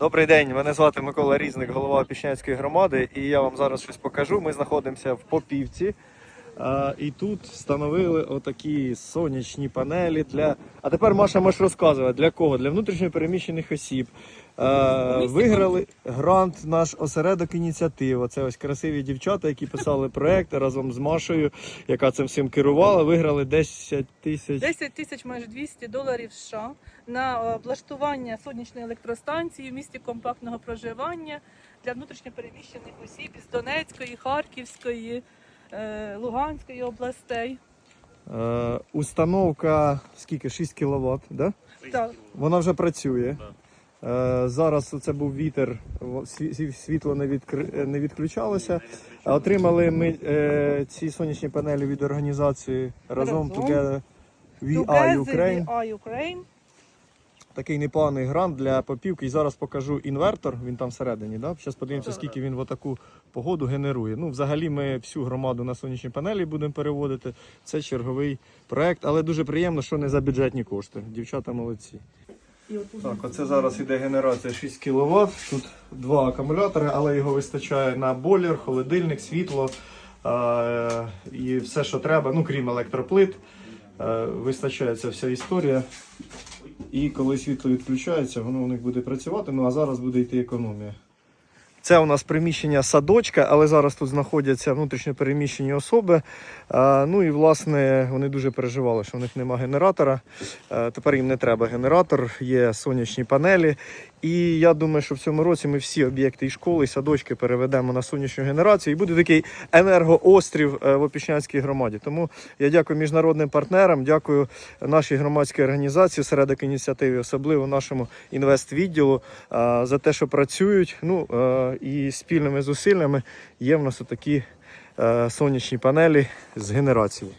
Добрий день, мене звати Микола Різник, голова Опішнянської громади, і я вам зараз щось покажу. Ми знаходимося в Попівці. І тут встановили отакі сонячні панелі для. А тепер Маша можеш розказувати для кого? Для внутрішньо переміщених осіб. А, виграли грант наш осередок ініціатива. Це ось красиві дівчата, які писали проект разом з Машею, яка цим всім керувала. Виграли 10 тисяч. 10 тисяч майже 200 доларів США на е, облаштування сонячної електростанції в місті компактного проживання для внутрішньопереміщених осіб із Донецької, Харківської, Луганської областей. Е, установка скільки? 6 кВт, да? Так, Вона вже працює. Е, зараз це був вітер, світло не, відкри... не відключалося. Отримали ми е, ці сонячні панелі від організації разом Разом. Together We Are Ukraine. We Are Ukraine. Такий непоганий грант для попівки. І зараз покажу інвертор. Він там всередині. Да? Зараз подивимося, скільки він в таку погоду генерує. Ну, взагалі, ми всю громаду на сонячні панелі будемо переводити. Це черговий проект, але дуже приємно, що не за бюджетні кошти. Дівчата молодці. Так, оце зараз іде генерація 6 кВт. Тут два акумулятори, але його вистачає на бойлер, холодильник, світло е- і все, що треба, ну крім електроплит. Е- вистачає ця вся історія. І коли світло відключається, воно у них буде працювати. Ну а зараз буде йти економія. Це у нас приміщення садочка, але зараз тут знаходяться внутрішньо переміщені особи. Ну і власне вони дуже переживали, що в них немає генератора. Тепер їм не треба генератор, є сонячні панелі. І я думаю, що в цьому році ми всі об'єкти і школи, і садочки переведемо на сонячну генерацію. І буде такий енергоострів е, в Опішнянській громаді. Тому я дякую міжнародним партнерам, дякую нашій громадській організації середок ініціативи, особливо нашому інвествідділу е, за те, що працюють. Ну е, і спільними зусиллями є в нас такі сонячні панелі з генерацією.